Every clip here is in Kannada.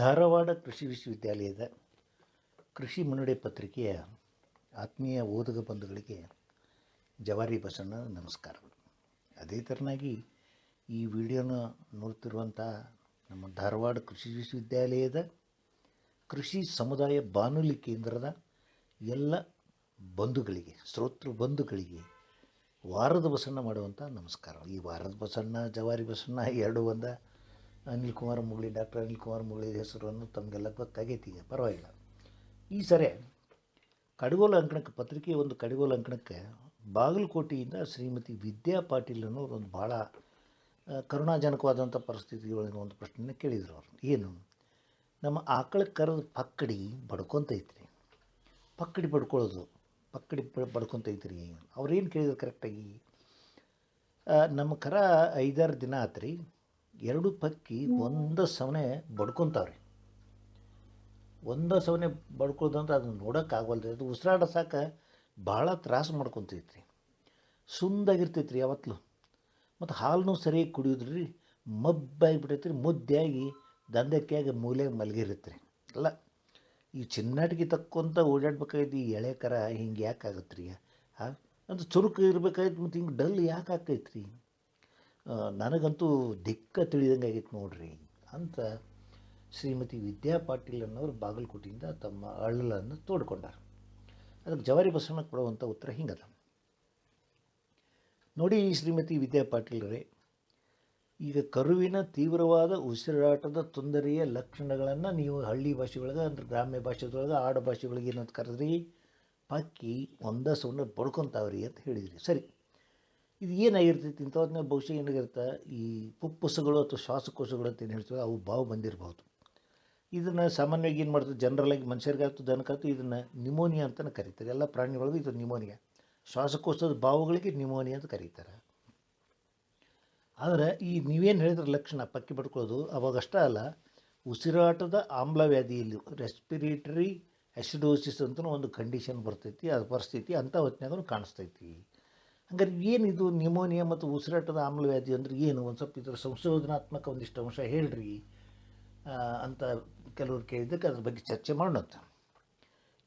ಧಾರವಾಡ ಕೃಷಿ ವಿಶ್ವವಿದ್ಯಾಲಯದ ಕೃಷಿ ಮುನ್ನಡೆ ಪತ್ರಿಕೆಯ ಆತ್ಮೀಯ ಓದುಗ ಬಂಧುಗಳಿಗೆ ಜವಾರಿ ಬಸಣ್ಣ ನಮಸ್ಕಾರಗಳು. ಅದೇ ಥರನಾಗಿ ಈ ವಿಡಿಯೋನ ನೋಡ್ತಿರುವಂಥ ನಮ್ಮ ಧಾರವಾಡ ಕೃಷಿ ವಿಶ್ವವಿದ್ಯಾಲಯದ ಕೃಷಿ ಸಮುದಾಯ ಬಾನುಲಿ ಕೇಂದ್ರದ ಎಲ್ಲ ಬಂಧುಗಳಿಗೆ ಶ್ರೋತೃ ಬಂಧುಗಳಿಗೆ ವಾರದ ಬಸಣ್ಣ ಮಾಡುವಂಥ ನಮಸ್ಕಾರ ಈ ವಾರದ ಬಸಣ್ಣ, ಜವಾರಿ ಬಸಣ್ಣ ಎರಡು ಒಂದ ಅನಿಲ್ ಕುಮಾರ್ ಮುಗಳಿ ಡಾಕ್ಟರ್ ಅನಿಲ್ ಕುಮಾರ್ ಮುಗಳಿ ಹೆಸರನ್ನು ತಮಗೆಲ್ಲ ಗೊತ್ತಾಗೈತಿ, ಪರವಾಗಿಲ್ಲ. ಈ ಸರಿ ಕಡಗೋಲ ಅಂಕಣಕ್ಕೆ, ಪತ್ರಿಕೆ ಒಂದು ಕಡಗೋಲ ಅಂಕಣಕ್ಕೆ ಬಾಗಲಕೋಟೆಯಿಂದ ಶ್ರೀಮತಿ ವಿದ್ಯಾ ಪಾಟೀಲ್ ಅನ್ನೋರು ಒಂದು ಭಾಳ ಕರುಣಾಜನಕವಾದಂಥ ಒಳಗೆ ಒಂದು ಪ್ರಶ್ನೆನ ಕೇಳಿದರು ಅವರು. ಏನು? ನಮ್ಮ ಆಕಳ ಕರೆದ ಪಕ್ಕಡಿ ಬಡ್ಕೊತೈತ್ರಿ. ಪಕ್ಕಡಿ ಬಡ್ಕೊಳ್ಳೋದು, ಪಕ್ಕಡಿ ಬಡ್ಕೊಂತೈತ್ರಿ. ಅವ್ರೇನು ಕೇಳಿದ್ರು ಕರೆಕ್ಟಾಗಿ ನಮ್ಮ ಕರ ಐದಾರು ದಿನ ಆತ್ರಿ. ಎರಡು ಪಕ್ಕಿ ಒಂದ ಸವನೆ ಬಡ್ಕೊಂತಾವ್ರಿ. ಒಂದ ಸವನೆ ಬಡ್ಕೊಳ್ಳೋದಂದ್ರೆ ಅದನ್ನ ನೋಡಕ್ ಆಗವಲ್ರಿ ಅದು ಉಸಿರಾಡ ಸಾಕ ಭಾಳ ತ್ರಾಸು ಮಾಡ್ಕೊತೈತ್ರಿ. ಸುಂದಾಗಿರ್ತೈತ್ರಿ ಯಾವತ್ತಲೂ ಮತ್ತು ಹಾಲನ್ನು ಸರಿಯಾಗಿ ಕುಡಿಯೋದ್ರಿ ಮಬ್ಬಾಗಿ ಬಿಟ್ಟೈತ್ರಿ ಮುದ್ದೆಯಾಗಿ ದಂಧಕ್ಕಾಗಿ ಮೂಲೆಯಾಗಿ ಮಲಗಿರುತ್ತೆ ರೀ ಅಲ್ಲ ಈ ಚಿನ್ನಾಟಿಗೆ ತಕ್ಕೊಂತ ಓಡಾಡ್ಬೇಕಾಯ್ತು ಈ ಎಳೆ ಕರ ಹಿಂಗೆ ಯಾಕೆ ಆಗತ್ತೆ ರೀ ಹಾಂ ಅದು ಚುರುಕು ಇರ್ಬೇಕಾಯ್ತು ಮತ್ತು ಹಿಂಗೆ ಡಲ್ ಯಾಕೆ ಆಕೈತ್ರಿ ನನಗಂತೂ ದಿಕ್ಕ ತಿಳಿದಂಗೆ ಆಗೈತೆ ನೋಡ್ರಿ. ಅಂತ ಶ್ರೀಮತಿ ವಿದ್ಯಾ ಪಾಟೀಲ್ ಅನ್ನೋರು ಬಾಗಲಕೋಟೆಯಿಂದ ತಮ್ಮ ಅಳಲನ್ನು ತೋಡ್ಕೊಂಡಾರ. ಅದಕ್ಕೆ ಜವಾರಿ ಬಸವಣ್ಣ ಕೊಡುವಂಥ ಉತ್ತರ ಹಿಂಗದ. ನೋಡಿ ಶ್ರೀಮತಿ ವಿದ್ಯಾ ಪಾಟೀಲ್ರೇ, ಈಗ ಕರುವಿನ ತೀವ್ರವಾದ ಉಸಿರಾಟದ ತೊಂದರೆಯ ಲಕ್ಷಣಗಳನ್ನು ನೀವು ಹಳ್ಳಿ ಭಾಷೆಯೊಳಗೆ ಅಂದ್ರೆ ಗ್ರಾಮ್ಯ ಭಾಷೆದೊಳಗೆ ಆಡು ಭಾಷೆಗಳಿಗೆ ಏನಂತ ಕರೆದ್ರಿ? ಪಕ್ಕಿ ಒಂದ ಸೌಂಡ್ ಬಡ್ಕೊಂತಾವ್ರಿ ಅಂತ ಹೇಳಿದ್ರಿ. ಸರಿ. ಇದು ಏನಾಗಿರ್ತೈತಿ ಇಂಥವನ್ನ ಬಹುಶಃ ಏನಾಗಿರುತ್ತೆ ಈ ಪುಪ್ಪುಸಗಳು ಅಥವಾ ಶ್ವಾಸಕೋಶಗಳು ಅಂತ ಏನು ಹೇಳ್ತೀವಿ ಅವು ಬಾವು ಬಂದಿರಬಹುದು. ಇದನ್ನು ಸಾಮಾನ್ಯವಾಗಿ ಏನು ಮಾಡ್ತಾರೆ ಜನರಲಾಗಿ ಮನುಷ್ಯರಿಗಾಯ್ತು ದನಕ್ಕಾಯ್ತು ಇದನ್ನು ನಿಮೋನಿಯಾ ಅಂತಲೇ ಕರೀತಾರೆ. ಎಲ್ಲ ಪ್ರಾಣಿಗಳಿಗೂ ಇದು ನಿಮೋನಿಯಾ ಶ್ವಾಸಕೋಶದ ಬಾವುಗಳಿಗೆ ನಿಮೋನಿಯಾ ಅಂತ ಕರೀತಾರೆ. ಆದರೆ ಈ ನೀವೇನು ಹೇಳಿದ್ರೆ ಲಕ್ಷಣ ಪಕ್ಕಿ ಪಡ್ಕೊಳ್ಳೋದು, ಅವಾಗಷ್ಟೇ ಅಲ್ಲ, ಉಸಿರಾಟದ ಆಮ್ಲವ್ಯಾಧಿಯಲ್ಲಿ ರೆಸ್ಪಿರೇಟರಿ ಅಸಿಡೋಸಿಸ್ ಅಂತಲೂ ಒಂದು ಕಂಡೀಷನ್ ಬರ್ತೈತಿ, ಅದು ಪರಿಸ್ಥಿತಿ ಅಂಥ ಹೊತ್ತಿನಾಗೂ ಕಾಣಿಸ್ತೈತಿ. ಹಂಗಾರೆ ಏನಿದು ನಿಮೋನಿಯಾ ಮತ್ತು ಉಸಿರಾಟದ ಆಮ್ಲವ್ಯಾಧಿ ಅಂದ್ರೆ ಏನು? ಒಂದು ಸ್ವಲ್ಪ ಇದರ ಸಂಶೋಧನಾತ್ಮಕ ಒಂದಿಷ್ಟು ಅಂಶ ಹೇಳ್ರಿ. ಅಂತ ಕೆಲವರು ಕೇಳಿದ್ದಕ್ಕೆ ಅದ್ರ ಬಗ್ಗೆ ಚರ್ಚೆ ಮಾಡೋಣ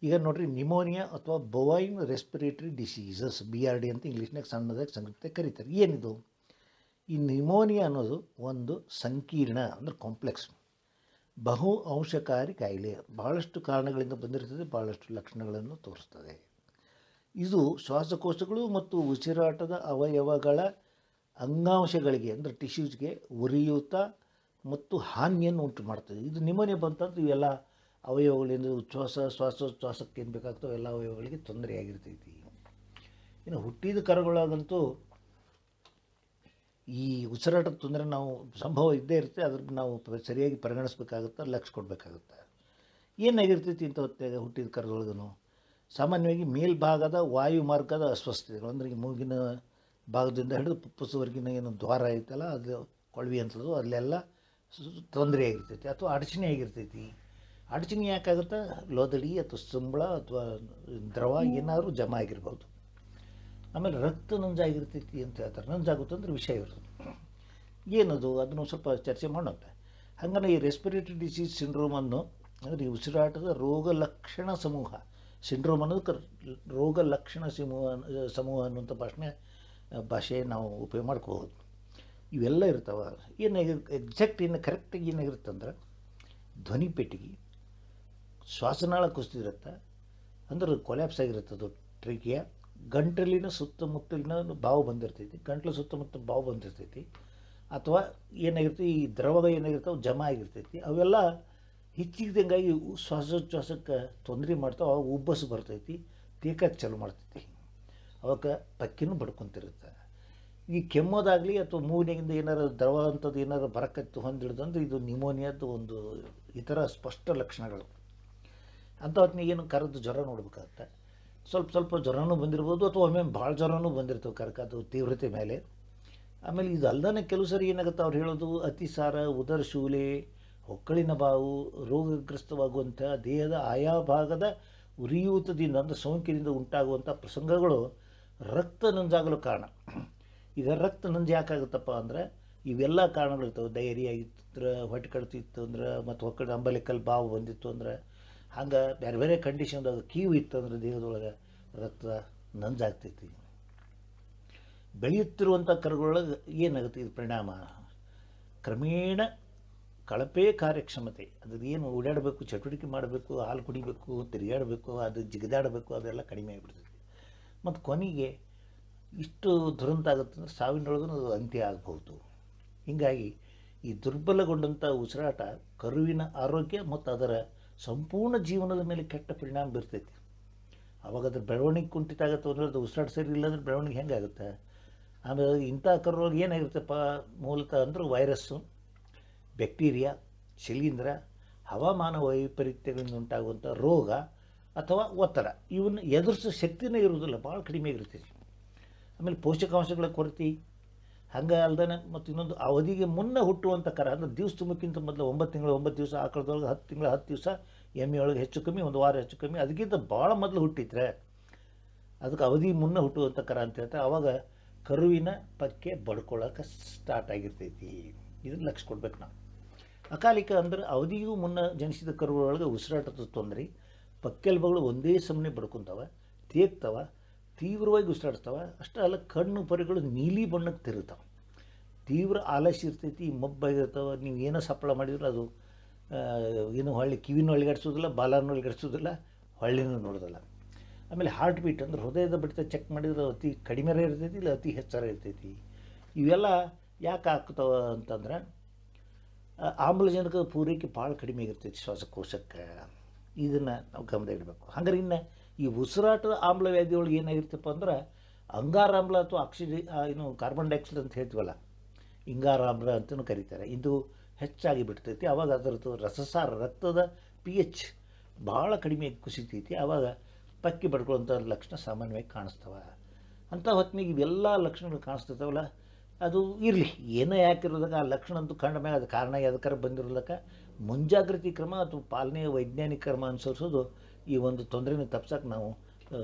ಈಗ ನೋಡ್ರಿ, ನಿಮೋನಿಯಾ ಅಥವಾ bovine respiratory diseases, B R D ಅಂತ ಇಂಗ್ಲೀಷ್ನಾಗ ಸಣ್ಣದಾಗಿ ಸಂಕ್ಷಿಪ್ತ ಕರೀತಾರೆ. ಏನಿದು? ಈ ನಿಮೋನಿಯಾ ಅನ್ನೋದು ಒಂದು ಸಂಕೀರ್ಣ ಅಂದರೆ ಕಾಂಪ್ಲೆಕ್ಸ್. ಬಹು ಅಂಶಕಾರಿ ಕಾಯಿಲೆ. ಭಾಳಷ್ಟು ಕಾರಣಗಳಿಂದ ಬಂದಿರ್ತದೆ ಭಾಳಷ್ಟು ಲಕ್ಷಣಗಳನ್ನು ತೋರಿಸ್ತದೆ. ಇದು ಶ್ವಾಸಕೋಶಗಳು ಮತ್ತು ಉಸಿರಾಟದ ಅವಯವಗಳ ಅಂಗಾಂಶಗಳಿಗೆ, ಅಂದರೆ ಟಿಶ್ಯೂಸ್ಗೆ ಉರಿಯೂತ ಮತ್ತು ಹಾನಿಯನ್ನು ಉಂಟು ಮಾಡ್ತದೆ ಇದು ನಿಮ್ಮನೆ ಬಂತಂದ್ರೆ ಇವೆಲ್ಲ ಅವಯವಗಳಿಂದ ಉಚ್ಛ್ವಾಸ ಶ್ವಾಸೋಚ್ಛ್ವಾಸಕ್ಕೆ ಏನು ಬೇಕಾಗ್ತವೆ ಎಲ್ಲ ಅವಯವಗಳಿಗೆ ತೊಂದರೆಯಾಗಿರ್ತೈತಿ ಇನ್ನು ಹುಟ್ಟಿದ ಕರಗಳಾಗಂತೂ ಈ ಉಸಿರಾಟದ ತೊಂದರೆ ನಾವು ಸಂಭವ ಇದ್ದೇ ಇರುತ್ತೆ ಅದ್ರ ನಾವು ಸರಿಯಾಗಿ ಪರಿಗಣಿಸ್ಬೇಕಾಗುತ್ತೆ, ಲಕ್ಷ ಕೊಡಬೇಕಾಗುತ್ತೆ. ಏನಾಗಿರ್ತೈತಿ ಇಂಥ ಹೊತ್ತಿಗೆ ಹುಟ್ಟಿದ ಕರುಗಳಿಗೂ ಸಾಮಾನ್ಯವಾಗಿ ಮೇಲ್ಭಾಗದ ವಾಯು ಮಾರ್ಗದ ಅಸ್ವಸ್ಥತೆಗಳು. ಅಂದರೆ ಈ ಮೂಗಿನ ಭಾಗದಿಂದ ಹಿಡಿದು ಪುಪ್ಪಸವರೆಗಿನ ಏನು ದ್ವಾರ ಐತಲ್ಲ, ಅದು ಕೊಳವಿ ಅಂತದ್ದು, ಅಲ್ಲೆಲ್ಲ ತೊಂದರೆ ಆಗಿರ್ತೈತಿ ಅಥವಾ ಅಡಚಣೆ ಆಗಿರ್ತೈತಿ. ಅಡಚಣೆ ಯಾಕಾಗುತ್ತೆ ಲೋದಡಿ ಅಥವಾ ಸಂಬಳ ಅಥವಾ ದ್ರವ ಏನಾದರೂ ಜಮಾ ಆಗಿರ್ಬೋದು. ಆಮೇಲೆ ರಕ್ತ ನಂಜಾಗಿರ್ತೈತಿ ಅಂತ ಹೇಳ್ತಾರೆ. ನಂಜಾಗುತ್ತೆ ಅಂದ್ರೆ ವಿಷಯ ಇರ್ತದೆ ಏನದು? ಅದನ್ನು ಸ್ವಲ್ಪ ಚರ್ಚೆ ಮಾಡೋಣ ಹಂಗನೆ ಈ ರೆಸ್ಪಿರೇಟರಿ ಡಿಸೀಸ್ ಸಿಂಡ್ರೋಮನ್ನು ಅಂದರೆ ಈ ಉಸಿರಾಟದ ರೋಗ ಲಕ್ಷಣ ಸಮೂಹ. ಸಿಂಡ್ರೋಮ್ ಅನ್ನೋದು ರೋಗ ಲಕ್ಷಣ ಸಮೂಹ ಸಮೂಹ ಅನ್ನುವಂಥ ಭಾಷೆ ಭಾಷೆ ನಾವು ಉಪಯೋಗ ಮಾಡ್ಕೋಬೋದು. ಇವೆಲ್ಲ ಇರ್ತಾವೆ. ಏನು ಎಕ್ಸಾಕ್ಟ್ ಏನು ಕರೆಕ್ಟಾಗಿ ಏನಾಗಿರುತ್ತೆ ಅಂದ್ರೆ, ಧ್ವನಿ ಪೆಟ್ಟಿಗೆ ಶ್ವಾಸನಾಳ ಕುಸಿದಿರುತ್ತೆ ಅಂದ್ರೆ ಕೊಲ್ಯಾಪ್ಸ್ ಆಗಿರುತ್ತೆ ಅದು ಟ್ರಿಕಿಯ ಗಂಟಲಿನ ಸುತ್ತಮುತ್ತಲಿನ ಬಾವು ಬಂದಿರ್ತೈತಿ, ಗಂಟ್ಲು ಸುತ್ತಮುತ್ತ ಬಾವು ಬಂದಿರ್ತೈತಿ, ಅಥವಾ ಏನಾಗಿರ್ತೈತಿ, ಈ ದ್ರವ ಏನಾಗಿರ್ತಾವೆ, ಜಮಾ ಆಗಿರ್ತೈತಿ, ಅವೆಲ್ಲ ಹಿಚ್ಚಿದಂಗಾಗಿ ಶ್ವಾಸೋಚ್ಛ್ವಾಸಕ್ಕೆ ತೊಂದರೆ ಮಾಡ್ತಾವೆ ಅವಾಗ ಉಬ್ಬಸ ಬರ್ತೈತಿ ತೇಕಕ್ಕೆ ಚಾಲು ಮಾಡ್ತೈತಿ. ಅವಕ್ಕೆ ಪಕ್ಕಿನೂ ಬಡ್ಕೊಂತಿರುತ್ತೆ. ಈ ಕೆಮ್ಮೋದಾಗಲಿ ಅಥವಾ ಮೂಗಿನಿಂದ ಏನಾರು ದ್ರವ ಅಂಥದ್ದು ಏನಾರು ಬರಕತ್ತು ಹೊಂದಿಡ್ದಂದ್ರೆ ಇದು ನಿಮೋನಿಯಾದ ಒಂದು ಇತರ ಸ್ಪಷ್ಟ ಲಕ್ಷಣಗಳು. ಅಂತ ಹೊತ್ತಿನಾಗ ಏನು ಕರೆದು ಜ್ವರ ನೋಡ್ಬೇಕಾಗತ್ತೆ. ಸ್ವಲ್ಪ ಸ್ವಲ್ಪ ಜ್ವರನೂ ಬಂದಿರ್ಬೋದು ಅಥವಾ ಒಮ್ಮೆ ಭಾಳ ಜ್ವರನೂ ಬಂದಿರ್ತವೆ ಕರಕ, ಅದು ತೀವ್ರತೆ ಮೇಲೆ. ಆಮೇಲೆ ಇದು ಅಲ್ಲದೇ ಕೆಲವು ಸರಿ ಏನಾಗುತ್ತೆ ಅವ್ರು ಹೇಳೋದು, ಅತಿಸಾರ ಉದರ ಶೂಲೆ ಹೊಕ್ಕಳಿನ ಬಾವು ರೋಗಗ್ರಸ್ತವಾಗುವಂಥ ದೇಹದ ಆಯಾ ಭಾಗದ ಉರಿಯೂತದಿಂದ, ಅಂದರೆ ಸೋಂಕಿನಿಂದ ಉಂಟಾಗುವಂಥ ಪ್ರಸಂಗಗಳು ರಕ್ತ ನಂಜಾಗಲು ಕಾರಣ. ಈಗ ರಕ್ತ ನಂಜ ಯಾಕಾಗುತ್ತಪ್ಪ ಅಂದರೆ ಇವೆಲ್ಲ ಕಾರಣಗಳಿರ್ತವೆ ಡೈರಿ ಇತ್ತಂದ್ರೆ ಹೊಟ್ಟೆ ಕಡ್ತಿತ್ತು ಅಂದ್ರೆ ಮತ್ತು ಹೊಕ್ಕಳ ಅಂಬಲಿಕಲ್ ಬಾವು ಬಂದಿತ್ತು ಅಂದ್ರೆ, ಹಂಗೆ ಬೇರೆ ಬೇರೆ ಕಂಡೀಷನ್ದಾಗ ಕೀವು ಇತ್ತು ಅಂದ್ರೆ ದೇಹದೊಳಗೆ ರಕ್ತ ನಂಜಾಗ್ತೈತಿ. ಬೆಳೆಯುತ್ತಿರುವಂಥ ಕರುಗಳೊಳಗೆ ಏನಾಗುತ್ತೆ? ಇದು ಪರಿಣಾಮ. ಕ್ರಮೇಣ ಕಳಪೆ ಕಾರ್ಯಕ್ಷಮತೆ ಅದ್ರದ್ದೇನು ಓಡಾಡಬೇಕು, ಚಟುವಟಿಕೆ ಮಾಡಬೇಕು, ಹಾಲು ಕುಡಿಬೇಕು, ತಿರುಗಾಡಬೇಕು, ಅದು ಜಿಗಿದಾಡಬೇಕು, ಅದೆಲ್ಲ ಕಡಿಮೆ ಆಗಿಬಿಡ್ತೈತಿ ಮತ್ತು ಕೊನೆಗೆ ಇಷ್ಟು ದುರಂತ ಆಗುತ್ತೆ ಅಂದ್ರೆ ಸಾವಿನೊಳಗೂ ಅದು ಅಂತ್ಯ ಆಗಬಹುದು. ಹೀಗಾಗಿ ಈ ದುರ್ಬಲಗೊಂಡಂಥ ಉಸಿರಾಟ ಕರುವಿನ ಆರೋಗ್ಯ ಮತ್ತು ಅದರ ಸಂಪೂರ್ಣ ಜೀವನದ ಮೇಲೆ ಕೆಟ್ಟ ಪರಿಣಾಮ ಬೀರ್ತೈತಿ. ಅವಾಗ ಅದ್ರ ಬೆಳವಣಿಗೆ ಕುಂಠಿತ ಆಗುತ್ತೆ ಅಂದರೆ ಅದು ಉಸಿರಾಟ ಸರಿ ಇಲ್ಲ ಅಂದ್ರೆ ಬೆಳವಣಿಗೆ ಹೆಂಗಾಗುತ್ತೆ? ಆಮೇಲೆ ಇಂಥ ಕರು ಏನಾಗಿರುತ್ತಪ್ಪ? ಮೂಲತಃ ಅಂದ್ರೆ ವೈರಸ್ಸು. ಬ್ಯಾಕ್ಟೀರಿಯಾ, ಶಿಲೀಂಧ್ರ, ಹವಾಮಾನ ವೈಪರೀತ್ಯಗಳಿಂದ ಉಂಟಾಗುವಂಥ ರೋಗ ಅಥವಾ ಒತ್ತಡ, ಇವನ್ನ ಎದುರಿಸೋ ಶಕ್ತಿನೇ ಇರುವುದಿಲ್ಲ, ಭಾಳ ಕಡಿಮೆ ಇರ್ತೈತಿ ಆಮೇಲೆ ಪೋಷಕಾಂಶಗಳ ಕೊರತೆ, ಹಂಗೆ ಅಲ್ದೇ ಮತ್ತು ಇನ್ನೊಂದು ಅವಧಿಗೆ ಮುನ್ನ ಹುಟ್ಟುವಂಥ ಕರ, ಅಂದರೆ ದಿವಸ ತುಂಬಕ್ಕಿಂತ ಮೊದಲು ಒಂಬತ್ತು ತಿಂಗಳು, ಒಂಬತ್ತು ದಿವಸ ಆಕಳದೊಳಗೆ ಹತ್ತು ತಿಂಗಳು, ಹತ್ತು ದಿವಸ ಎಮ್ಮೆಯೊಳಗೆ ಹೆಚ್ಚು ಕಮ್ಮಿ, ಒಂದು ವಾರ ಹೆಚ್ಚು ಕಮ್ಮಿ, ಅದಕ್ಕಿಂತ ಭಾಳ ಮೊದಲು ಹುಟ್ಟಿದ್ರೆ ಅದಕ್ಕೆ ಅವಧಿ ಮುನ್ನ ಹುಟ್ಟುವಂಥ ಕರ ಅಂತ ಹೇಳ್ತಾರೆ ಅವಾಗ ಕರುವಿನ ಪಕ್ಕೆ ಬಡ್ಕೊಳ್ಳೋಕೆ ಸ್ಟಾರ್ಟ್ ಆಗಿರ್ತೈತಿ. ಇದನ್ನು ಲಕ್ಷ ಕೊಡ್ಬೇಕು ನಾವು. ಅಕಾಲಿಕ ಅಂದ್ರೆ ಅವಧಿಗೂ ಮುನ್ನ ಜನಿಸಿದ ಕರುಗಳೊಳಗೆ ಉಸಿರಾಟದ ತೊಂದರೆ, ಪಕ್ಕೆಲ್ಬಗಳು ಒಂದೇ ಸಮನೆ ಬಡ್ಕೊಂತಾವ, ತೇಗ್ತಾವ, ತೀವ್ರವಾಗಿ ಉಸಿರಾಡ್ತಾವೆ, ಅಷ್ಟೇ ಅಲ್ಲ ಕಣ್ಣು ಪರಿಗಳು ನೀಲಿ ಬಣ್ಣಕ್ಕೆ ತಿರುಗ್ತಾವೆ. ತೀವ್ರ ಆಲಸ್ಯ ಇರ್ತೈತಿ, ಮಬ್ಬಾಗಿರ್ತಾವೆ, ನೀವು ಏನೋ ಸಪ್ಪಳ ಮಾಡಿದ್ರೆ ಅದು ಏನು ಹೊಳ್ಳಿ ಕಿವಿನ ಬಾಲಾರ್ನ ಹೊಳ್ಳಿ ಗಡಿಸೋದಿಲ್ಲ ಹೊಳ್ಳಿನೂ ನೋಡೋದಿಲ್ಲ. ಆಮೇಲೆ ಹಾರ್ಟ್ ಬೀಟ್ ಅಂದ್ರೆ ಹೃದಯದ ಬಡಿತ ಚೆಕ್ ಮಾಡಿದ್ರೆ ಅತಿ ಕಡಿಮೆ ಇರ್ತೈತಿ, ಇಲ್ಲ ಅತಿ ಹೆಚ್ಚರ ಇರ್ತೈತಿ. ಇವೆಲ್ಲ ಯಾಕೆ ಆಗ್ತಾವ ಅಂತಂದ್ರೆ ಆಮ್ಲಜನಕದ ಪೂರೈಕೆ ಭಾಳ ಕಡಿಮೆ ಆಗಿರ್ತೈತಿ ಶ್ವಾಸಕೋಶಕ್ಕೆ. ಇದನ್ನು ನಾವು ಗಮನ ಇಡಬೇಕು. ಹಂಗಾರೆ ಇನ್ನು ಈ ಉಸಿರಾಟದ ಆಮ್ಲ ವ್ಯಾಧಿಯೊಳಗೆ ಏನಾಗಿರ್ತಪ್ಪ ಅಂದ್ರೆ ಅಂಗಾರಾಮ್ಲ ಅಥವಾ ಆಕ್ಸಿಜನ್ ಏನು ಕಾರ್ಬನ್ ಡೈಆಕ್ಸೈಡ್ ಅಂತ ಹೇಳ್ತೀವಲ್ಲ, ಇಂಗಾರಾಮ್ಲ ಅಂತಲೂ ಕರೀತಾರೆ. ಇದು ಹೆಚ್ಚಾಗಿ ಬಿಡ್ತೈತಿ. ಆವಾಗ ಅದರದ್ದು ರಸಸಾರ, ರಕ್ತದ ಪಿ ಎಚ್ ಭಾಳ ಕಡಿಮೆ ಕುಸಿತೈತಿ. ಆವಾಗ ಪಕ್ಕಿ ಬಡ್ಕೊಳ್ಳೋಂಥ ಲಕ್ಷಣ ಸಾಮಾನ್ಯವಾಗಿ ಕಾಣಿಸ್ತವೆ. ಅಂಥ ಹೊತ್ತಿನಾಗ ಇವೆಲ್ಲ ಲಕ್ಷಣಗಳು ಕಾಣಿಸ್ತಿರ್ತಾವಲ್ಲ ಅದು ಇರಲಿ. ಏನೋ ಯಾಕಿರೋದಕ್ಕೆ ಆ ಲಕ್ಷಣ ಅಂತೂ ಕಂಡ ಮೇಲೆ ಅದು ಕಾರಣ ಯಾವ್ದಕ್ಕಾರ ಬಂದಿರೋದಕ್ಕೆ ಮುಂಜಾಗೃತಿ ಕ್ರಮ ಅಥವಾ ಪಾಲನೆಯ ವೈಜ್ಞಾನಿಕ ಕ್ರಮ ಅನುಸರಿಸೋದು ಈ ಒಂದು ತೊಂದರೆನ ತಪ್ಸೋಕೆ ನಾವು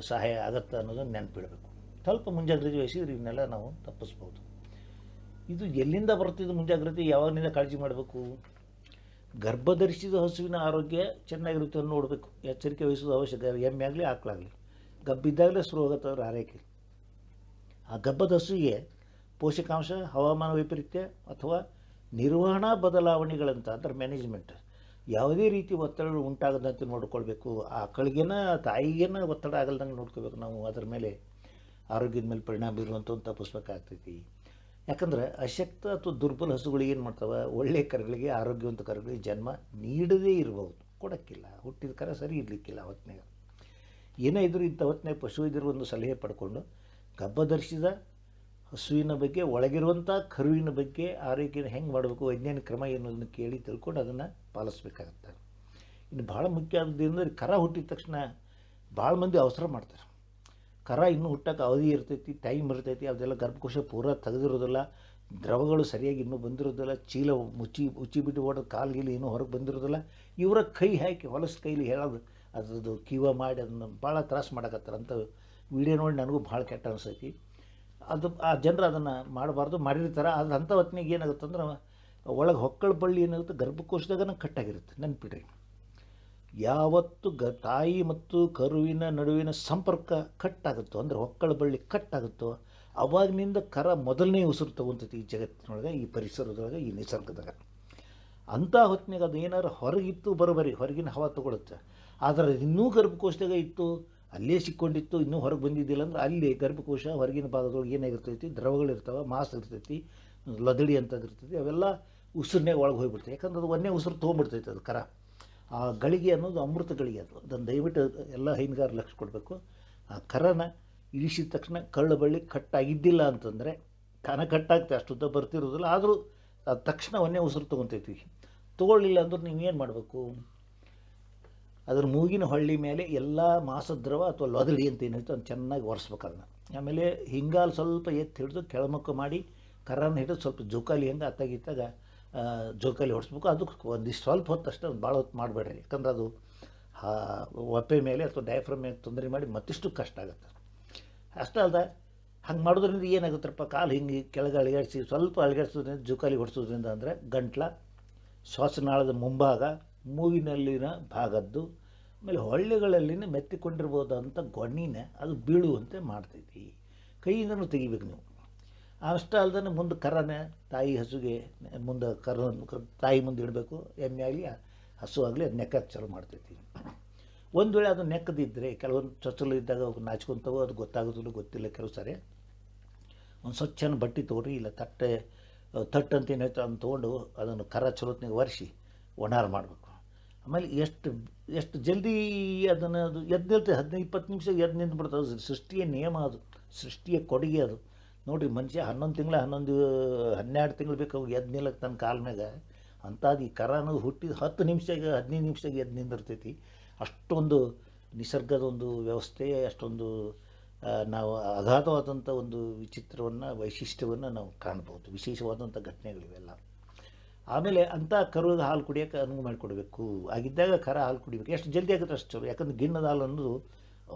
ಸಹಾಯ ಆಗತ್ತೆ ಅನ್ನೋದನ್ನು ನೆನಪಿಡಬೇಕು. ಸ್ವಲ್ಪ ಮುಂಜಾಗ್ರತೆ ವಹಿಸಿದ್ರೆ ಇವನ್ನೆಲ್ಲ ನಾವು ತಪ್ಪಿಸ್ಬೋದು. ಇದು ಎಲ್ಲಿಂದ ಬರ್ತಿದ್ದು ಮುಂಜಾಗ್ರತೆ? ಯಾವಾಗಿನಿಂದ ಕಾಳಜಿ ಮಾಡಬೇಕು? ಗರ್ಭಧರಿಸಿದ ಹಸುವಿನ ಆರೋಗ್ಯ ಚೆನ್ನಾಗಿರುತ್ತೆ ಅಂತ ನೋಡಬೇಕು. ಎಚ್ಚರಿಕೆ ವಹಿಸೋದು ಅವಶ್ಯಕ. ಎಮ್ಮೆ ಆಗಲಿ ಆಕಳಾಗಲಿ ಗಬ್ಬಿದ್ದಾಗಲೇ ಶುರು ಆಗುತ್ತೆ ಆರೈಕೆ. ಆ ಗಬ್ಬದ ಹಸುವಿಗೆ ಪೋಷಕಾಂಶ, ಹವಾಮಾನ ವೈಪರೀತ್ಯ ಅಥವಾ ನಿರ್ವಹಣಾ ಬದಲಾವಣೆಗಳಂತ ಅಂದ್ರೆ ಮ್ಯಾನೇಜ್ಮೆಂಟ್ ಯಾವುದೇ ರೀತಿ ಒತ್ತಡಗಳು ಉಂಟಾಗದಂತೆ ನೋಡ್ಕೊಳ್ಬೇಕು. ಆಕಳಿಗೇನ ತಾಯಿಗೇನ ಒತ್ತಡ ಆಗಲ್ದಂಗೆ ನೋಡ್ಕೋಬೇಕು ನಾವು. ಅದರ ಮೇಲೆ ಆರೋಗ್ಯದ ಮೇಲೆ ಪರಿಣಾಮ ಬೀರುವಂಥದ್ದು ತಪ್ಪಿಸ್ಬೇಕಾಗ್ತೈತಿ ಯಾಕಂದ್ರೆ ಅಶಕ್ತ ಅಥವಾ ದುರ್ಬಲ ಹಸುಗಳಿಗೆ ಏನು ಮಾಡ್ತಾವೆ? ಒಳ್ಳೆಯ ಕರುಗಳಿಗೆ, ಆರೋಗ್ಯವಂತ ಕರುಗಳಿಗೆ ಜನ್ಮ ನೀಡದೇ ಇರಬಹುದು ಕೊಡೋಕ್ಕಿಲ್ಲ. ಹುಟ್ಟಿದ ಕರ ಸರಿ ಇರಲಿಕ್ಕಿಲ್ಲ ಹೊತ್ತಿನಾಗ ಏನೇ ಇದ್ರೂ ಇಂಥ ಹೊತ್ತಿನಾಗ ಪಶುವೈದ್ಯರು ಒಂದು ಸಲಹೆ ಪಡ್ಕೊಂಡು ಗರ್ಭಧರಿಸಿದ ಹಸುವಿನ ಬಗ್ಗೆ ಒಳಗಿರುವಂಥ ಕರುವಿನ ಬಗ್ಗೆ ಆರೋಗ್ಯನ ಹೆಂಗೆ ಮಾಡಬೇಕು, ವೈಜ್ಞಾನಿಕ ಕ್ರಮ ಏನು ಕೇಳಿ ತಿಳ್ಕೊಂಡು ಅದನ್ನು ಪಾಲಿಸ್ಬೇಕಾಗತ್ತೆ. ಇನ್ನು ಭಾಳ ಮುಖ್ಯ ಅಂದರೆ ಕರ ಹುಟ್ಟಿದ ತಕ್ಷಣ ಭಾಳ ಮಂದಿ ಅವಸರ ಮಾಡ್ತಾರೆ. ಕರ ಇನ್ನೂ ಹುಟ್ಟಕ್ಕೆ ಅವಧಿ ಇರ್ತೈತಿ, ಟೈಮ್ ಇರ್ತೈತಿ, ಅದೆಲ್ಲ ಗರ್ಭಕೋಶ ಪೂರ ತೆಗೆದಿರೋದಿಲ್ಲ, ದ್ರವಗಳು ಸರಿಯಾಗಿ ಇನ್ನೂ ಬಂದಿರೋದಿಲ್ಲ, ಚೀಲ ಮುಚ್ಚಿ ಮುಚ್ಚಿ ಬಿಟ್ಟು ಕಾಲು ಗೀಲು ಇನ್ನೂ ಹೊರಗೆ ಬಂದಿರೋದಿಲ್ಲ, ಇವರ ಕೈ ಹಾಕಿ, ಹೊಲಸ ಕೈಲಿ ಹೇಳೋದು, ಅದ್ರದ್ದು ಕೀವ ಮಾಡಿ ಅದನ್ನು ಭಾಳ ತ್ರಾಸು ಮಾಡಕತ್ತಾರ ಅಂತ ವಿಡಿಯೋ ನೋಡಿ ನನಗೂ ಭಾಳ ಕೆಟ್ಟ ಅನಿಸೈತಿ. ಅದು ಆ ಜನರು ಅದನ್ನು ಮಾಡಬಾರ್ದು ಮಾಡಿರ್ತಾರೆ ಅದು ಅಂಥ ಹೊತ್ತಿನಾಗ ಏನಾಗುತ್ತೆ ಅಂದ್ರೆ, ಒಳಗೆ ಹೊಕ್ಕಳ ಬಳ್ಳಿ ಏನಾಗುತ್ತೆ, ಗರ್ಭಕೋಶದಾಗನ ಕಟ್ಟಾಗಿರುತ್ತೆ. ನೆನ್ಪಿಡ್ರಿ. ಯಾವತ್ತು ಗ, ತಾಯಿ ಮತ್ತು ಕರುವಿನ ನಡುವಿನ ಸಂಪರ್ಕ ಕಟ್ಟಾಗುತ್ತೋ, ಅಂದ್ರೆ ಹೊಕ್ಕಳ ಬಳ್ಳಿ ಕಟ್ಟಾಗುತ್ತೋ, ಅವಾಗಿನಿಂದ ಕರ ಮೊದಲನೇ ಉಸಿರು ತಗೊಂತೈತಿ ಈ ಜಗತ್ತಿನೊಳಗೆ, ಈ ಪರಿಸರದೊಳಗೆ, ಈ ನಿಸರ್ಗದಾಗ. ಅಂಥ ಹೊತ್ತಿನಾಗ ಅದು ಏನಾರು ಹೊರಗಿತ್ತು ಬರೋಬರಿ ಹೊರಗಿನ ಹವಾ ತಗೊಳುತ್ತೆ. ಆದರೆ ಇನ್ನೂ ಗರ್ಭಕೋಶದಾಗ ಇತ್ತು. ಅಲ್ಲೇ ಸಿಕ್ಕೊಂಡಿತ್ತು, ಇನ್ನೂ ಹೊರಗೆ ಬಂದಿದ್ದಿಲ್ಲ ಅಂದ್ರೆ ಅಲ್ಲಿ ಗರ್ಭಕೋಶ ಹೊರಗಿನ ಭಾಗದೊಳಗೆ ಏನಾಗಿರ್ತೈತಿ ದ್ರವಗಳಿರ್ತಾವೆ ಮಾಸ್ ಇರ್ತೈತಿ, ಲದಡಿ ಅಂತದ್ದು ಇರ್ತೈತಿ, ಅವೆಲ್ಲ ಉಸಿರಿನಾಗ ಒಳಗೆ ಹೋಗ್ಬಿಡ್ತೈತೆ. ಯಾಕಂದ್ರೆ ಅದು ಒಂದೇ ಉಸಿರು ತೊಗೊಂಡ್ಬಿಡ್ತೈತೆ ಅದು ಕರ. ಆ ಗಳಿಗೆ ಅನ್ನೋದು ಅಮೃತ ಗಳಿಗೆ ಅದು. ಅದನ್ನು ದಯವಿಟ್ಟು ಎಲ್ಲ ಹೈನುಗಾರ ಲಕ್ಷ ಕೊಡಬೇಕು. ಆ ಕರನ ಇಳಿಸಿದ ತಕ್ಷಣ ಕಳ್ಳ ಬಳ್ಳಿ ಕಟ್ಟಾಗಿದ್ದಿಲ್ಲ ಅಂತಂದರೆ ಕನ ಕಟ್ಟಾಗ್ತದೆ, ಅಷ್ಟುದ್ದ ಬರ್ತಿರೋದಿಲ್ಲ. ಆದರೂ ತಕ್ಷಣ ಒಂದೇ ಉಸಿರು ತೊಗೊತೈತಿ. ತೊಗೊಳ್ಳಿಲ್ಲ ಅಂದ್ರೆ ನೀವೇನು ಮಾಡಬೇಕು? ಅದ್ರ ಮೂಗಿನ ಹೊಳ್ಳಿ ಮೇಲೆ ಎಲ್ಲ ಮಾಸದ್ರವ ಅಥವಾ ಲೊದಲಿ ಅಂತ ಏನು ಅದನ್ನು ಚೆನ್ನಾಗಿ ಒರೆಸ್ಬೇಕು ಅದನ್ನು. ಆಮೇಲೆ ಹಿಂಗಾಲು ಸ್ವಲ್ಪ ಎತ್ತಿ ಹಿಡಿದು ಕೆಳಮುಖ ಮಾಡಿ, ಕರ್ರನ್ನ ಹಿಡಿದು ಸ್ವಲ್ಪ ಜೋಕಾಲಿ ಹಂಗೆ ಅತ್ತಾಗಿತ್ತಾಗ ಜೋಕಾಲಿ ಹೊಡಿಸ್ಬೇಕು ಅದಕ್ಕೆ ಒಂದಿಷ್ಟು ಸ್ವಲ್ಪ ಹೊತ್ತು ಅಷ್ಟೇ ಭಾಳ ಹೊತ್ತು ಮಾಡಬೇಡ್ರಿ. ಯಾಕಂದ್ರೆ ಅದು ಒಪ್ಪೆ ಮೇಲೆ ಅಥವಾ ಡಯಾಫ್ರಮ್ ಮೇಲೆ ತೊಂದರೆ ಮಾಡಿ ಮತ್ತಿಷ್ಟು ಕಷ್ಟ ಆಗುತ್ತೆ. ಅಷ್ಟೇ ಅಲ್ದ, ಹಂಗೆ ಮಾಡೋದ್ರಿಂದ ಏನಾಗುತ್ತಪ್ಪ ಕಾಲು ಹಿಂಗೆ ಕೆಳಗೆ ಅಳಗಾಡಿಸಿ, ಸ್ವಲ್ಪ ಅಳಗಾಡಿಸೋದ್ರಿಂದ, ಜೋಕಾಲಿ ಹೊಡಿಸೋದ್ರಿಂದ ಅಂದರೆ ಗಂಟ್ಲ ಶ್ವಾಸನಾಳದ ಮುಂಭಾಗ ಮೂಗಿನಲ್ಲಿನ ಭಾಗದ್ದು, ಆಮೇಲೆ ಹೊಳ್ಳೆಗಳಲ್ಲಿನ ಮೆತ್ತಿಕೊಂಡಿರ್ಬೋದಂಥ ಗೊಣ್ಣಿನ ಅದು ಬೀಳುವಂತೆ ಮಾಡ್ತೈತಿ. ಕೈಯಿಂದನೂ ತೆಗಿಬೇಕು ನೀವು. ಅಷ್ಟೇ ಅಲ್ದೇ ಮುಂದೆ ಕರನ ತಾಯಿ ಹಸುಗೆ, ಮುಂದೆ ಕರ ತಾಯಿ ಮುಂದೆ ಇಡಬೇಕು. ಎಮ್ಮೆ ಆಗಲಿ, ಹಸು ಆಗಲಿ ಅದು ನೆಕ್ಕ ಚಲೋ ಮಾಡ್ತೈತಿ. ಒಂದು ವೇಳೆ ಅದು ನೆಕ್ಕದಿದ್ದರೆ ಕೆಲವೊಂದು ಚೊಚ್ಚಲು ಇದ್ದಾಗ ನಾಚ್ಕೊಂತವೋ ಅದು ಗೊತ್ತಾಗೋದಿಲ್ಲ ಗೊತ್ತಿಲ್ಲ ಕೆಲವು ಸಾರಿ. ಒಂದು ಸ್ವಚ್ಛನ ಬಟ್ಟೆ ತೊಗೊಳ್ರಿ ಇಲ್ಲ ತಟ್ಟೆ, ತಟ್ಟಂತ ಅಂತ ಏನು ಹೇಳ್ತಾರೆ ಅದನ್ನು ತೊಗೊಂಡು ಅದನ್ನು ಕರ ಚಲೋತ್ನಾಗ ಒರೆಸಿ, ಒಣಾರು ಮಾಡಬೇಕು. ಆಮೇಲೆ ಎಷ್ಟು ಎಷ್ಟು ಜಲ್ದಿ ಅದನ್ನು ಅದು ಎದ್ದು ನಿಲ್ತದೆ ಹದಿನೈದು, ಇಪ್ಪತ್ತು ನಿಮಿಷ ಎದ್ದು ನಿಂತು ಬಿಡ್ತದೆ ಸೃಷ್ಟಿಯ ನಿಯಮ ಅದು, ಸೃಷ್ಟಿಯ ಕೊಡುಗೆ ಅದು. ನೋಡಿರಿ, ಮನುಷ್ಯ ಹನ್ನೊಂದು ತಿಂಗಳ, ಹನ್ನೊಂದು, ಹನ್ನೆರಡು ತಿಂಗಳು ಬೇಕು ಅವಾಗ ಎದ್ದು ನಿಲ್ಲಕ್ಕೆ ತನ್ನ ಕಾಲ ಮ್ಯಾಗ. ಅಂಥದ್ದು ಈ ಕರ ಅನ್ನೋದು ಹುಟ್ಟಿದ ಹತ್ತು ನಿಮಿಷಗೆ, ಹದಿನೈದು ನಿಮಿಷಗೆ ಎದ್ದು ನಿಂದಿರ್ತೈತಿ. ಅಷ್ಟೊಂದು ನಿಸರ್ಗದ ಒಂದು ವ್ಯವಸ್ಥೆ, ಅಷ್ಟೊಂದು ನಾವು ಅಗಾಧವಾದಂಥ ಒಂದು ವಿಚಿತ್ರವನ್ನು, ವೈಶಿಷ್ಟ್ಯವನ್ನು ನಾವು ಕಾಣ್ಬೋದು. ವಿಶೇಷವಾದಂಥ ಘಟನೆಗಳಿವೆಲ್ಲ. ಆಮೇಲೆ ಅಂಥ ಕರದ ಹಾಲು ಕುಡಿಯೋಕ್ಕೆ ಅನುವು ಮಾಡಿಕೊಡ್ಬೇಕು. ಆಗಿದ್ದಾಗ ಕರ ಹಾಲು ಕುಡಿಬೇಕು. ಎಷ್ಟು ಜಲ್ದಿ ಆಗುತ್ತೆ ಅಷ್ಟು ಚಲೋ. ಯಾಕಂದ್ರೆ ಗಿಣ್ಣದ ಹಾಲು ಅನ್ನೋದು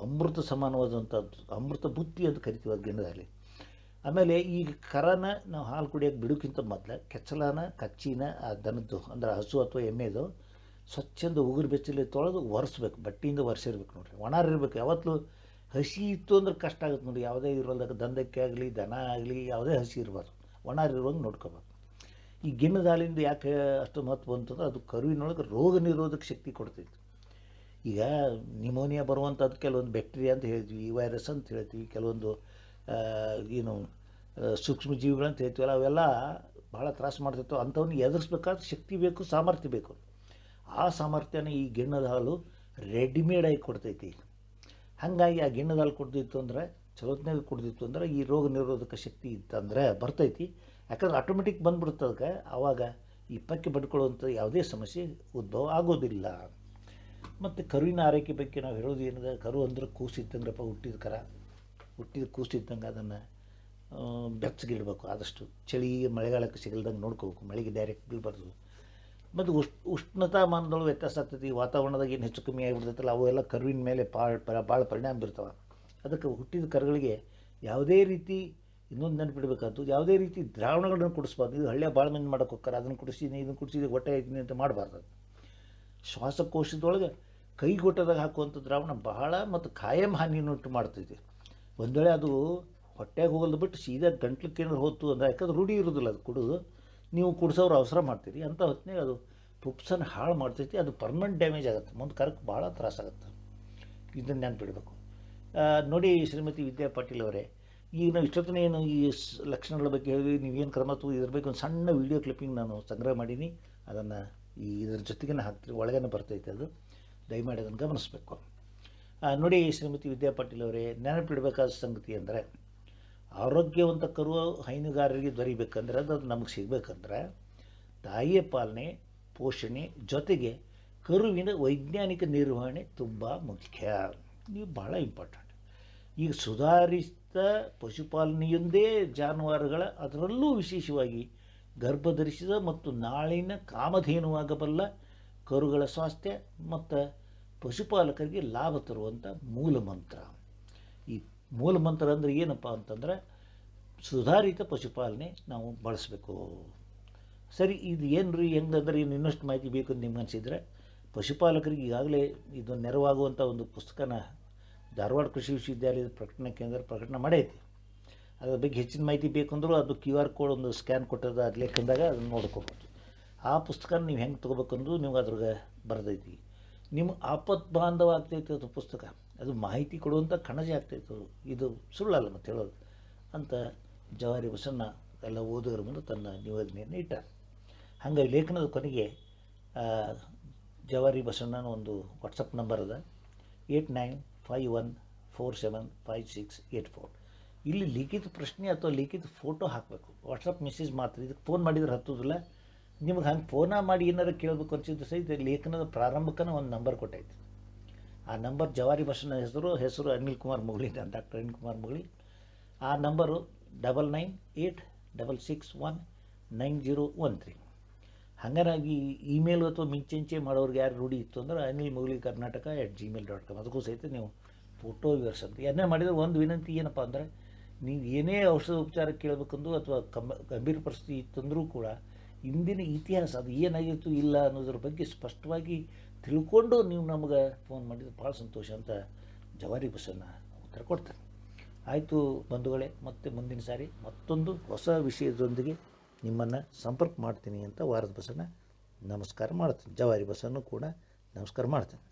ಅಮೃತ ಸಮಾನವಾದಂಥದ್ದು, ಅಮೃತ ಬುತ್ತಿ ಅಂತ ಕರಿತೀವಿ ಅದು ಗಿಣ್ಣದ ಹಾಲಿ ಆಮೇಲೆ ಈ ಕರನ ನಾವು ಹಾಲು ಕುಡಿಯೋಕೆ ಬಿಡೋಕ್ಕಿಂತ ಮೊದಲು ಕೆಚ್ಚಲನ, ಕಚ್ಚಿನ, ಆ ದನದ್ದು, ಅಂದ್ರೆ ಹಸು ಅಥವಾ ಎಮ್ಮೆದು ಸ್ವಚ್ಛಂದ ಉಗುರು ಬೆಚ್ಚಲಿ ತೊಳೆದು ಒರೆಸ್ಬೇಕು. ಬಟ್ಟೆಯಿಂದ ಒರೆಸಿರ್ಬೇಕು ನೋಡಿರಿ. ಒಣಾರ್ ಇರಬೇಕು. ಯಾವತ್ತೂ ಹಸಿ ಇತ್ತು ಅಂದ್ರೆ ಕಷ್ಟ ಆಗುತ್ತೆ ನೋಡಿ ಯಾವುದೇ ಇರೋದಾಗ ದಂಧಕ್ಕೆ ಆಗಲಿ, ದನ ಆಗಲಿ, ಯಾವುದೇ ಹಸಿ ಇರಬಾರ್ದು. ಒಣಾರ್ ಇರುವಂಗೆ ನೋಡ್ಕೋಬೇಕು. ಈ ಗಿಣ್ಣದ ಹಾಲಿಂದ ಯಾಕೆ ಅಷ್ಟು ಮಹತ್ವ ಅಂತಂದ್ರೆ ಅದು ಕರುವಿನೊಳಗೆ ರೋಗ ನಿರೋಧಕ ಶಕ್ತಿ ಕೊಡ್ತೈತಿ. ಈಗ ನಿಮೋನಿಯಾ ಬರುವಂಥದ್ದು ಕೆಲವೊಂದು ಬ್ಯಾಕ್ಟೀರಿಯಾ ಅಂತ ಹೇಳ್ತೀವಿ ವೈರಸ್ ಅಂತ ಹೇಳ್ತೀವಿ ಕೆಲವೊಂದು ಏನು ಸೂಕ್ಷ್ಮ ಜೀವಿಗಳಂತ ಹೇಳ್ತೀವಲ್ಲ, ಅವೆಲ್ಲ ಭಾಳ ತ್ರಾಸ ಮಾಡ್ತಿತ್ತು. ಅಂಥವನ್ನ ಎದುರಿಸ್ಬೇಕಾದ್ರೆ ಶಕ್ತಿ ಬೇಕು, ಸಾಮರ್ಥ್ಯ ಬೇಕು. ಆ ಸಾಮರ್ಥ್ಯನ ಈ ಗಿಣ್ಣದ ಹಾಲು ರೆಡಿಮೇಡ್ ಆಗಿ ಕೊಡ್ತೈತಿ. ಹಾಗಾಗಿ ಆ ಗಿಣ್ಣದ ಹಾಲು ಕೊಡ್ತಿತ್ತು ಅಂದ್ರೆ, ಚಲೋತ್ನಾಗ ಕುಡ್ದಿತ್ತು ಅಂದ್ರೆ ಈ ರೋಗ ನಿರೋಧಕ ಶಕ್ತಿ ಇತ್ತಂದರೆ ಬರ್ತೈತಿ. ಯಾಕಂದ್ರೆ ಆಟೋಮೆಟಿಕ್ ಬಂದ್ಬಿಡುತ್ತೆ ಅದಕ್ಕೆ. ಆವಾಗ ಈ ಪಕ್ಕಿ ಬಡ್ಕೊಳ್ಳುವಂಥ ಯಾವುದೇ ಸಮಸ್ಯೆ ಉದ್ಭವ ಆಗೋದಿಲ್ಲ. ಮತ್ತು ಕರುವಿನ ಆರೈಕೆ ಬಗ್ಗೆ ನಾವು ಹೇಳೋದು ಏನಿದೆ, ಕರು ಅಂದ್ರೆ ಕೂಸಿದ್ದಂಗ್ರಪ್ಪ ಹುಟ್ಟಿದ ಕರ. ಹುಟ್ಟಿದ ಕೂಸಿದ್ದಂಗೆ ಅದನ್ನು ಬೆಚ್ಚಗಿಡಬೇಕು. ಆದಷ್ಟು ಚಳಿ, ಮಳೆಗಾಲಕ್ಕೆ ಸಿಗಲ್ದಂಗೆ ನೋಡ್ಕೋಬೇಕು. ಮಳೆಗೆ ಡೈರೆಕ್ಟ್ ಬೀಳ್ಬಾರ್ದು. ಮತ್ತು ಉಷ್ ಉಷ್ಣತಾಮಾನದೊಳಗೆ ವ್ಯತ್ಯಾಸ ಆಗ್ತೈತಿ. ವಾತಾವರಣದಾಗ ಏನು ಹೆಚ್ಚು ಕಮ್ಮಿ ಆಗಿಬಿಡ್ತೈತಲ್ಲ, ಅವೆಲ್ಲ ಕರುವಿನ ಮೇಲೆ ಭಾಳ ಭಾಳ ಪರಿಣಾಮ ಬೀರ್ತಾವೆ. ಅದಕ್ಕೆ ಹುಟ್ಟಿದ ಕರುಗಳಿಗೆ ಯಾವುದೇ ರೀತಿ ಇನ್ನೊಂದು ನೆನಪಿಡ್ಬೇಕಾದ್ದು ಯಾವುದೇ ರೀತಿ ದ್ರಾವಣಗಳನ್ನು ಕುಡಿಸ್ಬಾರ್ದು. ಇದು ಹಳ್ಳಿಯ ಭಾಳ ಮಂದಿ ಮಾಡೋಕೆ ಅದನ್ನು ಕುಡಿಸಿದ್ದೀನಿ ಇದನ್ನು ಕುಡಿಸಿದೆ ಹೊಟ್ಟೆ ಐತೀನಿ ಅಂತ ಮಾಡಬಾರ್ದು. ಶ್ವಾಸಕೋಶದೊಳಗೆ ಕೈಗೊಟ್ಟದಾಗ ಹಾಕುವಂಥ ದ್ರಾವಣ ಬಹಳ ಮತ್ತು ಕಾಯಂ ಹಾನಿಯನ್ನುಂಟು ಮಾಡ್ತೈತಿ. ಒಂದು ಅದು ಹೊಟ್ಟೆಗೆ ಹೋಗಲ್ದು ಬಿಟ್ಟು ಸೀದಾ ಗಂಟ್ಲಕ್ಕೆ ಏನಾದ್ರು ಹೋತು ಅಂದರೆ ಯಾಕಂದ್ರೆ ರೂಢಿ ಇರೋದಿಲ್ಲ ಅದು ಕುಡಿದು ನೀವು ಕುಡಿಸೋರು ಅವಸರ ಮಾಡ್ತೀರಿ. ಅಂತ ಹೊತ್ತಿನಾಗ ಅದು ಪುಪ್ಸನ್ನು ಹಾಳು ಮಾಡ್ತೈತಿ. ಅದು ಪರ್ಮನೆಂಟ್ ಡ್ಯಾಮೇಜ್ ಆಗುತ್ತೆ. ಮುಂದೆ ಕರಕ್ಕೆ ಭಾಳ ತ್ರಾಸಾಗುತ್ತೆ. ಇದನ್ನು ನೆನ್ಪಿಡಬೇಕು. ನೋಡಿ ಶ್ರೀಮತಿ ವಿದ್ಯಾ ಪಾಟೀಲ್ ಅವರೇ ಈಗ ನಾವು ಇಷ್ಟೊತ್ತನೇ ಏನು ಈ ಲಕ್ಷಣಗಳ ಬಗ್ಗೆ ಹೇಳಿದ್ವಿ ನೀವೇನು ಕ್ರಮ ತೂ, ಇದ್ರ ಬಗ್ಗೆ ಒಂದು ಸಣ್ಣ ವಿಡಿಯೋ ಕ್ಲಿಪ್ಪಿಂಗ್ ನಾನು ಸಂಗ್ರಹ ಮಾಡೀನಿ. ಅದನ್ನು ಈ ಇದ್ರ ಜೊತೆಗೆ ಹಾಕ್ತೀವಿ ಒಳಗೇನೆ ಬರ್ತೈತೆ ಅದು. ದಯಮಾಡಿ ಅದನ್ನು ಗಮನಿಸಬೇಕು. ನೋಡಿ ಶ್ರೀಮತಿ ವಿದ್ಯಾ ಪಾಟೀಲ್ ಅವರೇ, ನೆನಪಿಡಬೇಕಾದ ಸಂಗತಿ ಅಂದರೆ, ಆರೋಗ್ಯವಂತ ಕರುವ ಹೈನುಗಾರರಿಗೆ ದೊರೀಬೇಕಂದ್ರೆ, ಅದು ನಮಗೆ ಸಿಗಬೇಕಂದ್ರೆ, ತಾಯಿಯ ಪಾಲನೆ, ಪೋಷಣೆ ಜೊತೆಗೆ ಕರುವಿನ ವೈಜ್ಞಾನಿಕ ನಿರ್ವಹಣೆ ತುಂಬ ಮುಖ್ಯ. ನೀವು ಭಾಳ ಇಂಪಾರ್ಟೆಂಟ್ ಈಗ ಸುಧಾರಿಸಿದ ಪಶುಪಾಲನೆಯೊಂದೇ ಜಾನುವಾರುಗಳ ಅದರಲ್ಲೂ ವಿಶೇಷವಾಗಿ ಗರ್ಭಧರಿಸಿದ ಮತ್ತು ನಾಳಿನ ಕಾಮಧೇನುವಾಗಬಲ್ಲ ಕರುಗಳ ಸ್ವಾಸ್ಥ್ಯ ಮತ್ತು ಪಶುಪಾಲಕರಿಗೆ ಲಾಭ ತರುವಂಥ ಮೂಲ ಮಂತ್ರ ಈ ಮೂಲ ಮಂತ್ರ ಅಂದರೆ ಏನಪ್ಪ ಅಂತಂದ್ರೆ ಸುಧಾರಿತ ಪಶುಪಾಲನೆ ನಾವು ಬಳಸಬೇಕು. ಸರಿ, ಇದು ಏನು ರೀ ಹೆಂಗಂದ್ರೆ ಏನು ಇನ್ನಷ್ಟು ಮಾಹಿತಿ ಬೇಕು ಅಂತ ನಿಮ್ಗೆ ಅನಿಸಿದರೆ ಪಶುಪಾಲಕರಿಗೆ ಈಗಾಗಲೇ ಇದು ನೆರವಾಗುವಂಥ ಒಂದು ಪುಸ್ತಕನ ಧಾರವಾಡ ಕೃಷಿ ವಿಶ್ವವಿದ್ಯಾಲಯದ ಪ್ರಕಟಣೆ ಕೇಂದ್ರ ಪ್ರಕಟಣೆ ಮಾಡೈತಿ. ಅದ್ರ ಬಗ್ಗೆ ಹೆಚ್ಚಿನ ಮಾಹಿತಿ ಬೇಕಂದ್ರೂ ಅದು ಕ್ಯೂ ಆರ್ ಕೋಡ್ ಒಂದು ಸ್ಕ್ಯಾನ್ ಕೊಟ್ಟದ ಅದು ಲೇಖನದಾಗ ಅದನ್ನು ನೋಡ್ಕೋಬೋದು. ಆ ಪುಸ್ತಕ ನೀವು ಹೆಂಗೆ ತೊಗೋಬೇಕಂದ್ರೂ ನೀವು ಅದ್ರಾಗ ಬರೆದೈತಿ. ನಿಮ್ಮ ಆಪತ್ ಬಾಂಧವ ಆಗ್ತೈತಿ ಅದು ಪುಸ್ತಕ. ಅದು ಮಾಹಿತಿ ಕೊಡುವಂಥ ಕಣಜ ಆಗ್ತೈತೆ ಇದು ಸುಳ್ಳಲ್ಲ ಮತ್ತು ಹೇಳೋದು. ಅಂತ ಜವಾರಿ ಬಸಣ್ಣ ಎಲ್ಲ ಓದುಗರ ಮುಂದೆ ತನ್ನ ನಿವೇದನೆಯನ್ನು ಇಟ್ಟ ಹಾಗಾಗಿ ಲೇಖನದ ಕೊನೆಗೆ ಜವಾರಿ ಬಸಣ್ಣನ ಒಂದು ವಾಟ್ಸಪ್ ನಂಬರ್ ಅದ. Eight nine five one four seven five six eight four ಇಲ್ಲಿ ಲಿಖಿತ ಪ್ರಶ್ನೆ ಅಥವಾ ಲಿಖಿತ ಫೋಟೋ ಹಾಕಬೇಕು. ವಾಟ್ಸಪ್ ಮೆಸೇಜ್ ಮಾತ್ರ. ಇದಕ್ಕೆ ಫೋನ್ ಮಾಡಿದ್ರೆ ಹತ್ತೋದಿಲ್ಲ. ನಿಮ್ಗೆ ಹಂಗೆ ಫೋನ ಮಾಡಿ ಏನಾರು ಕೇಳಬೇಕು ಅನ್ಸಿದ್ದು ಸಹಿತ ಲೇಖನದ ಪ್ರಾರಂಭಕ್ಕನ ಒಂದು ನಂಬರ್ ಕೊಟ್ಟೈತಿ. ಆ ನಂಬರ್ ಜವಾರಿ ಬಸ್ನ ಹೆಸರು ಹೆಸರು ಅನಿಲ್ ಕುಮಾರ್ ಮುಗಳಿ ಡಾಕ್ಟರ್ ಅನಿಲ್ ಕುಮಾರ್ ಮುಗಳಿ. ಆ number double nine eight double six one nine zero one three ಹಾಗಾಗಿ ಇಮೇಲ್ ಅಥವಾ ಮಿಂಚೆಂಚೆ ಮಾಡೋರಿಗೆ ಯಾರು ರೂಢಿ ಇತ್ತು ಅಂದ್ರೆ Anil Mugali Karnataka at Gmail dot com ಅದಕ್ಕೂ ಸಹಿತ ನೀವು ಫೋಟೋ ವಿವರ್ಸ್ ಅಂತ. ಮಾಡಿದರೆ ಒಂದು ವಿನಂತಿ ಏನಪ್ಪ ಅಂದರೆ ನೀವು ಏನೇ ಔಷಧ ಉಪಚಾರ ಕೇಳಬೇಕಂದು ಅಥವಾ ಕಂಬ, ಗಂಭೀರ ಪರಿಸ್ಥಿತಿ ಇತ್ತಂದರೂ ಕೂಡ ಇಂದಿನ ಇತಿಹಾಸ ಅದು ಏನಾಗಿತ್ತು ಇಲ್ಲ ಅನ್ನೋದ್ರ ಬಗ್ಗೆ ಸ್ಪಷ್ಟವಾಗಿ ತಿಳ್ಕೊಂಡು ನೀವು ನಮಗೆ ಫೋನ್ ಮಾಡಿದ್ರೆ ಭಾಳ ಸಂತೋಷ ಅಂತ ಜವಾರಿ ಬಸನ್ನ ಉತ್ತರ ಕೊಡ್ತಾರೆ. ಆಯಿತು ಬಂಧುಗಳೇ, ಮತ್ತೆ ಮುಂದಿನ ಸಾರಿ ಮತ್ತೊಂದು ಹೊಸ ವಿಷಯದೊಂದಿಗೆ ನಿಮ್ಮನ್ನು ಸಂಪರ್ಕ ಮಾಡ್ತೀನಿ ಅಂತ ವಾರದ ಬಸವನ ನಮಸ್ಕಾರ ಮಾಡ್ತೀನಿ. ಜವಾರಿ ಬಸನ್ನು ಕೂಡ ನಮಸ್ಕಾರ ಮಾಡ್ತೀನಿ.